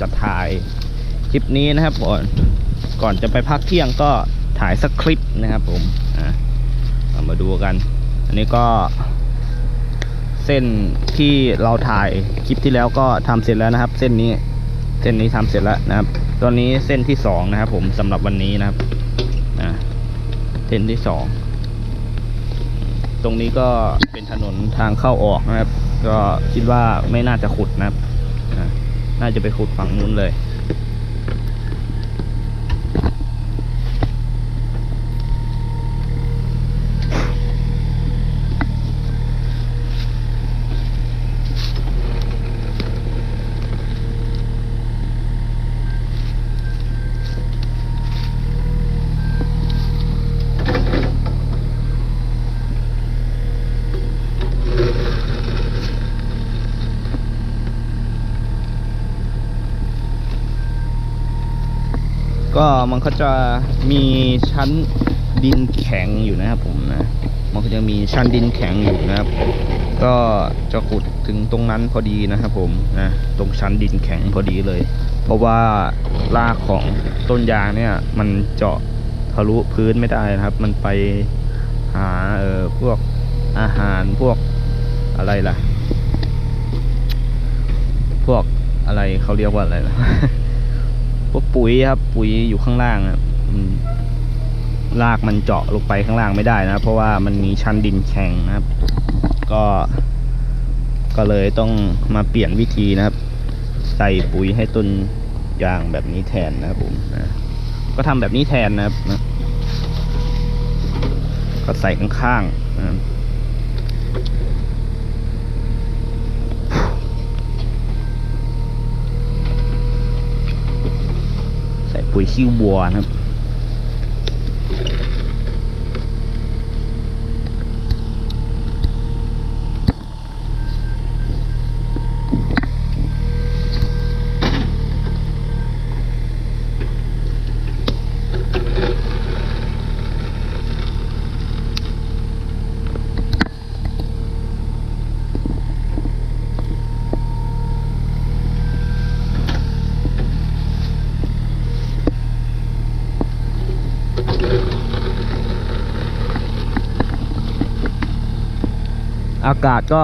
จะถ่ายคลิปนี้นะครับก่อนก่อนจะไปพักเที่ยงก็ถ่ายสักคลิปนะครับผมอะมาดูกัน อันนี้ก็ เส้นที่เราถ่ายคลิปที่แล้วก็ทำเสร็จแล้วนะครับ เส้นนี้เส้นนี้ทำเสร็จแล้วนะครับ ตอนนี้เส้นที่สองนะครับ ผมสำหรับวันนี้นะครับอะเส้นที่สองตรงนี้ก็เป็นถนนทางเข้าออกนะครับ ก็คิดว่าไม่น่าจะขุดนะครับ น่าจะไปขุดฝั่งนู้นเลย ก็มันก็จะมีชั้นดินแข็งอยู่นะครับผมนะ มันก็จะมีชั้นดินแข็งอยู่นะครับ ก็จะขุดถึงตรงนั้นพอดีนะครับผมนะตรงชั้นดินแข็งพอดีเลย เพราะว่ารากของต้นยางเนี่ย มันเจาะทะลุพื้นไม่ได้นะครับ มันไปหาเอ่อพวกอาหารพวกอะไรล่ะ พวกอะไรเขาเรียกว่าอะไรล่ะ ก็ปุ๋ยครับ ปุ๋ยอยู่ข้างล่างครับอืมรากมันเจาะลงไปข้างล่างไม่ได้นะเพราะว่ามันมีชั้นดินแข็งนะครับ ก็ ก็เลยต้องมาเปลี่ยนวิธีนะครับ ใส่ปุ๋ยให้ต้นยางแบบนี้แทนนะครับผมนะก็ทำแบบนี้แทนนะครับนะก็ใส่ข้างๆนะครับ ใส่ ปุ๋ยขี้วัวนะครับ อากาศก็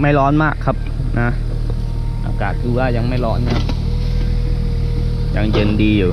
ไม่ร้อนมากครับนะอากาศคือว่ายังไม่ร้อนนะครับยังเย็นดีอยู่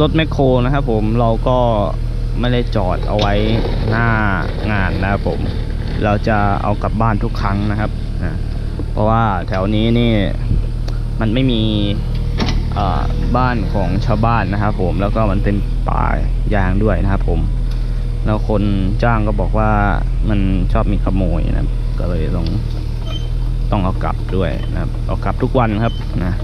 รถแมคโครนะครับผมเราก็ไม่ได้จอดเอาไว้หน้างานนะครับผม เราจะเอากลับบ้านทุกครั้งนะครับนะเพราะว่าแถวนี้นี่มันไม่มีบ้านของชาวบ้านนะครับ ผมแล้วก็มันเป็นป่ายางด้วยนะครับ ผม แล้วคนจ้างก็บอกว่ามันชอบมีขโมยนะครับ ก็เลยต้องต้องเอากลับด้วยนะครับ เอากลับทุกวันครับนะ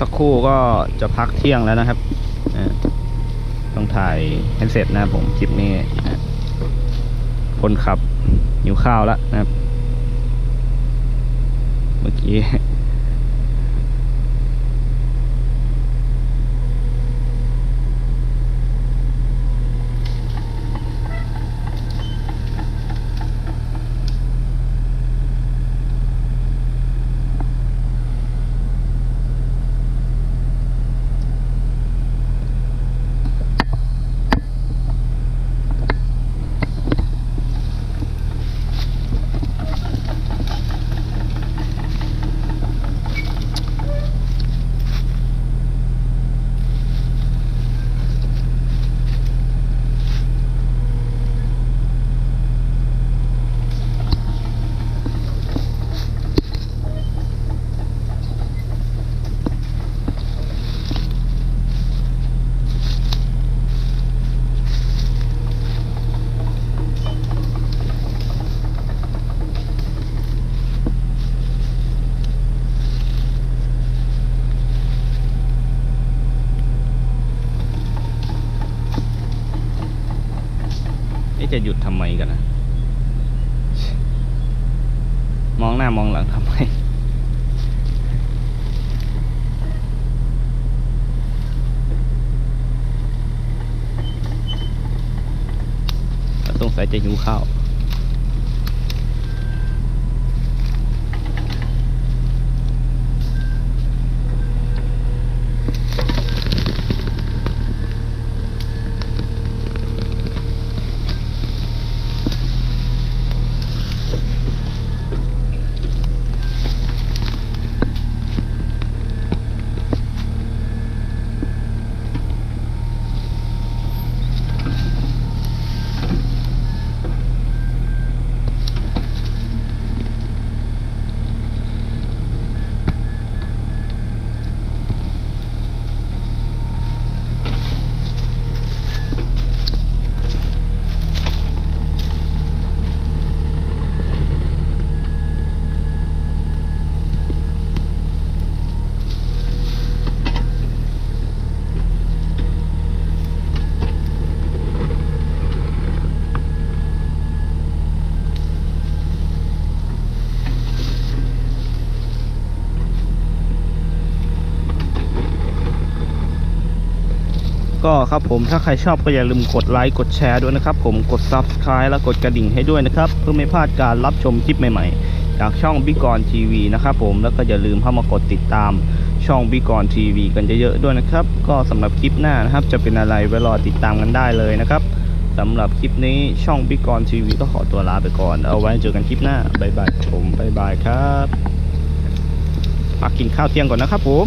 สักครู่ก็จะพักเที่ยงแล้วนะครับ ต้องถ่ายให้เสร็จนะผมคลิปนี้คนขับหิวข้าวแล้วนะครับ เมื่อกี้ ที่จะหยุดทำไมกันนะมองหน้ามองหลังทำไมสงสัยจะหิวข้าว ก็ครับผมถ้าใครชอบก็อย่าลืมกดไลค์กดแชร์ด้วยนะครับ ผมกด Subscribe และกดกระดิ่งให้ด้วยนะครับ เพื่อไม่พลาดการรับชมคลิปใหม่ๆ จากช่องบิกรทีวีนะครับผมแล้วก็อย่าลืมเข้ามากดติดตามช่องบิกรทีวีกันเยอะๆด้วยนะครับ ก็สำหรับคลิปหน้านะครับ จะเป็นอะไรไว้รอติดตามกันได้เลยนะครับสำหรับคลิปนี้ช่องบิกรทีวีก็ขอตัวลาไปก่อน เอาไว้เจอกันคลิปหน้าบ๊ายบายผมบ๊ายบายครับพักกินข้าวเที่ยงก่อนนะครับผม